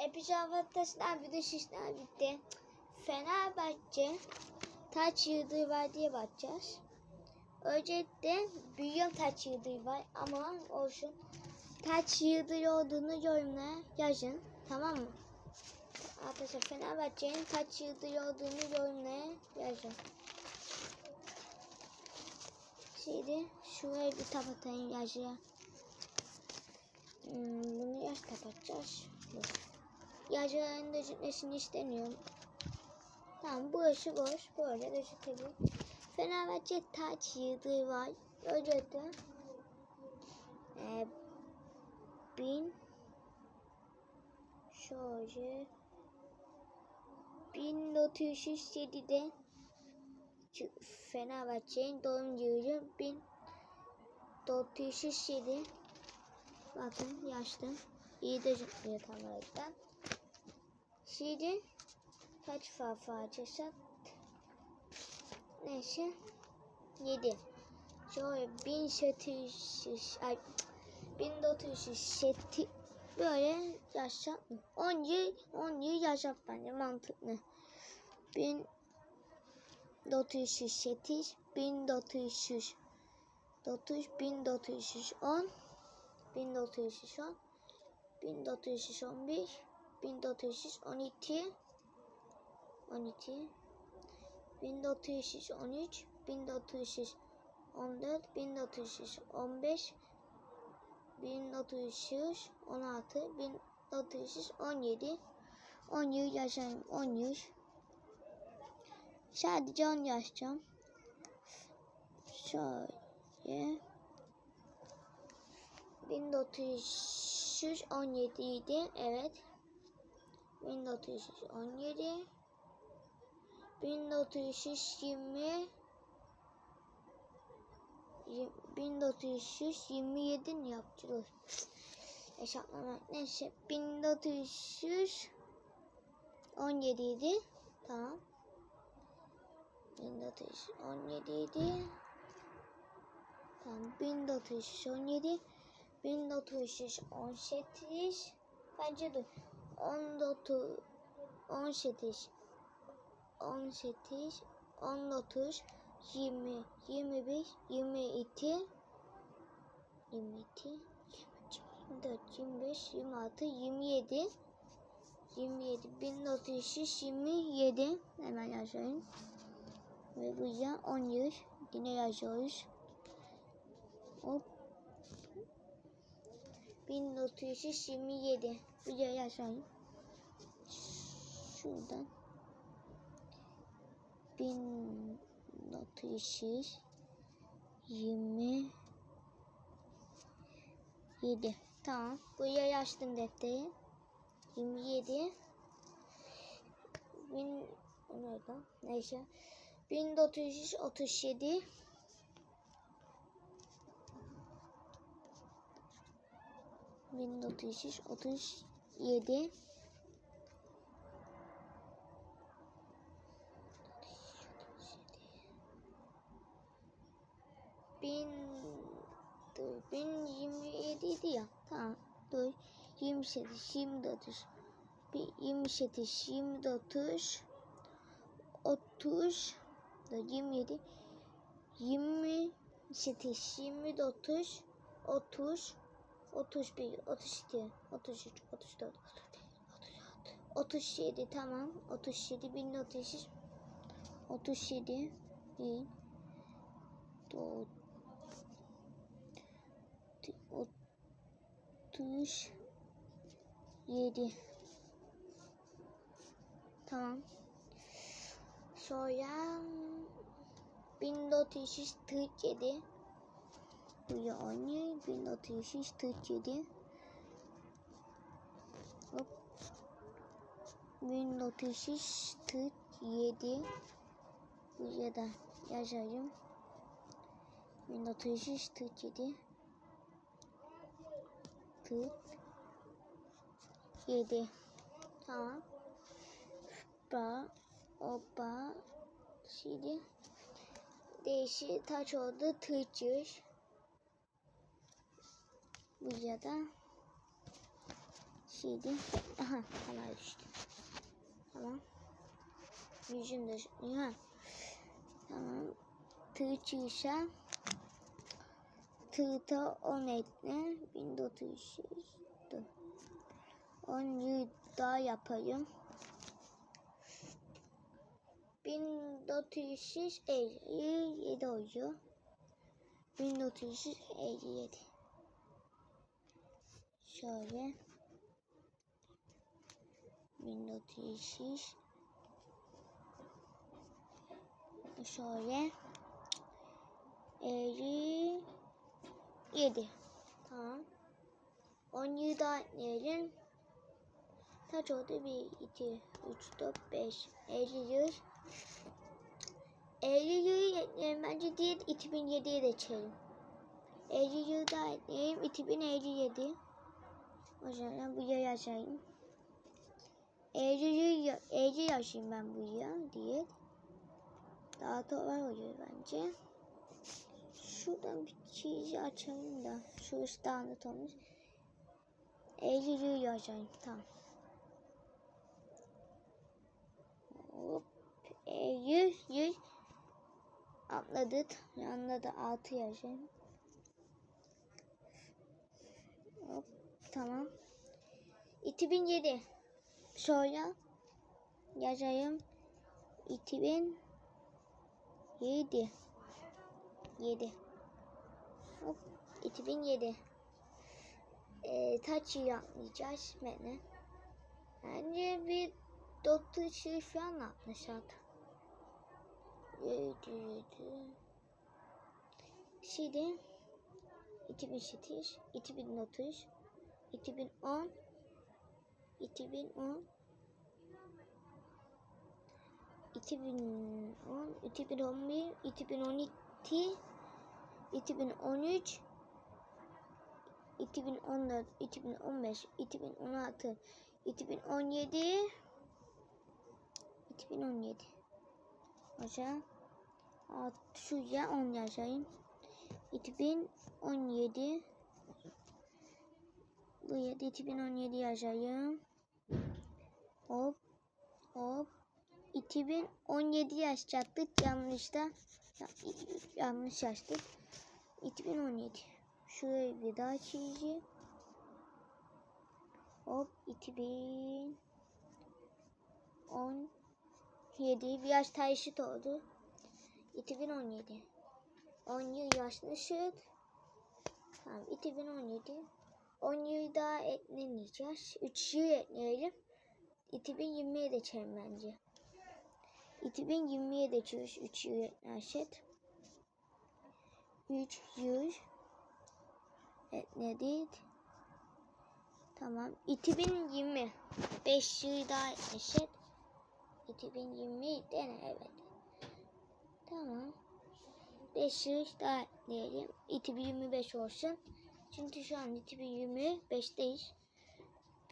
Epicavata sınav bir de sınav bitti. Fenerbahçe taç yıldızı var diye bakacağız. Öncelikle büyüyorum taç yıldızı var ama olsun. Taç yıldızı olduğunu yorumlara yazın. Tamam mı? Arkadaşlar Fenerbahçe'nin taç yıldızı olduğunu yorumlara yazın. Şimdi şuraya bir kapatayım yazıya. Hmm, bunu yaş kapatacağız. Bu. Yazıların gözükmesini istemiyorum. Tamam burası boş. Böyle gözükebilir. Fenerbahçe taç yıldızı var. Öncelikle e, bin şöyle 1907'de Çı- Fenerbahçe'nin doğum yılı 1407 Bakın yaşlı. İyi de zıplıyor kameradan. Şimdi kaç farfa açarsak neyse 7 şöyle 1800 ay 1907 böyle yaşat mı? 10 yıl 10 yıl yaşat bence mantıklı. 1408 1400 9 1410 1410 1411 1412 12 1413 1414 1415 1416 1417 10 yıl yaşarım 10 yıl sadece 10 yaşayacağım şöyle 1917 idi. Evet. 1917 1920 1927 mi yapacağız? Hesaplamak neyse 1917 idi. Tamam. 1917 idi. Tamam 1917 1918 bence de 19 18 18 19 20 21 22 22 24 25 26 27 27 1927 hemen yazayım ve buraya 10 yıl yine yazıyoruz hop 1927 buraya yazayım şuradan. 1927 tamam. Buraya yazdım defteri 27 bin nerede neyse. 1937 1937 bin dur, bin yirmi yedi idi ya. Tamam dur. Yirmi sekiz yirmi dokuz. Bir yirmi sekiz yirmi dokuz otuz. Dur yirmi yedi. Yirmi sekiz yirmi dokuz otuz 31, 32, 33, 34, 35, 37 tamam. 37 1900 37 bin do- otuz yedi tamam sonra 1947 Buraya aynı 1947 Hop. 1947 Buraya da yazayım 1947 47 Tamam. Ba Oba Şimdi Değişik taç oldu tırcış Buraya da Şimdi aha aşağı düştü. Tamam. Yüzün de ha. Tamam. Tığ çığışa tığda 10 etle 1400 dur. 10 yıl daha yapayım. 1457 oluyor. 1457 Şöyle. 1400 Şöyle. 57 Tamam. 17 daha ekleyelim Kaç oldu? 1, 2, 3, 4, 5 50 yıl. 50 yıl ekleyelim bence diğer 2007'ye de çekelim 50 yıl daha ekleyelim 2057 O zaman bu yıl yaşayayım 50 yıl 50 yaşayayım ben bu yıl diye daha kolay oluyor bence. Şuradan bir çiğci açalım da. Şu üstte. 50 yıl yaşayayım. Tamam. Hop. 50 yıl atladık. Yanında da 6 yaşayayım. Hop. Tamam. 2007 sonra yaşayayım 2007 7 Hop 2007 ee, taç yapmayacağız beni. Bence bir doktor şey falan yapmışlar. 7 7 Şimdi 2008 2009 2010 2010 2010 2011 2012 2013 2014 2015 2016 2017 2017 Aşağı şuraya 10 yazayım 2017 Buraya da 2017 yazayım Hop hop. 2017 yazacaktık yanlışta ya, yanlış yazdık 2017 şurayı bir daha çizeceğim hop 2017 bir yaş eşit oldu. 2017 10 yıl yaşlışık tamam 2017 10 yıl daha ekleneceğiz 3 yıl ekleyelim 2020'ye geçelim bence. 2020'ye geçiyoruz 3 yıl ekleşet 3 yıl ekledik tamam. 2020 5 yıl daha ekleşet 2020 dene evet. Tamam. 5 yıl daha ekleyelim 2025 olsun çünkü şu an 2025'teyiz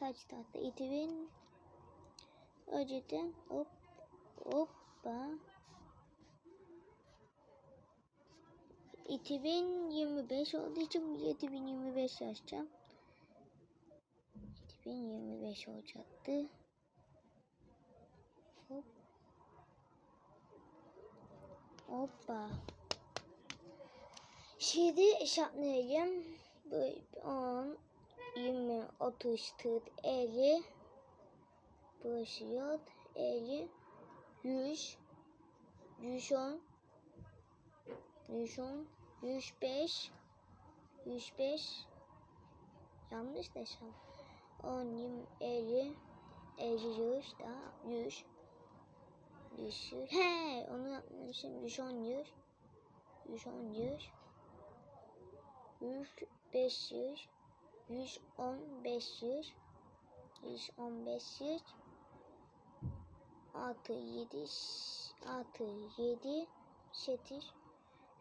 kaç tahta 2000 önceden hop hoppa 2025 olduğu için 2025 yazacağım 2025 olacaktı. Hop. Hoppa. Şimdi hesaplayayım. Bu 10, 20, 30, 40, 50. Burası yok. 50, 100, 110, 110, 105, 105. Yanlış desem. 10, 20, 50, 50, 100 daha 100. 100, 100. He, onu yapmışım. 110, 100. 110, 100. 100, 500, 110, 500, 110, 500, 6, 7, 6, 7, 8,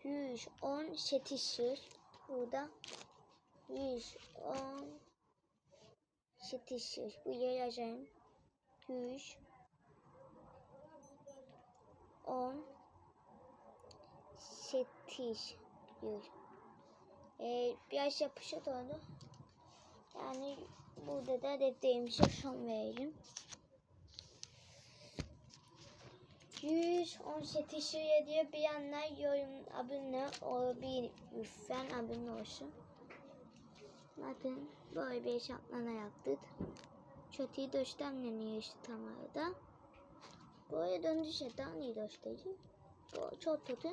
110, 800. Burada 110, 800. Buraya yazayım. 100, 10, 800 e, biraz yapışa doğru. Yani burada da dediğimize son verelim. 117 şuraya diye bir yandan yorum abone ol bir lütfen abone olsun. Bakın böyle bir şaplana yaptık. Çok dostlarımla işte tam arada. Böyle döndü şatan iyi dostlarım. Çok kötü.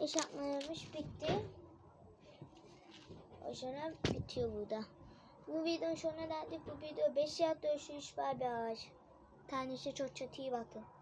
Eşatlanmış bitti. Sonra bitiyor burada. Bu videonun sonuna geldik. Bu video 5 saat görüşürüz. Bay bay. Tanesi çok iyi bakın.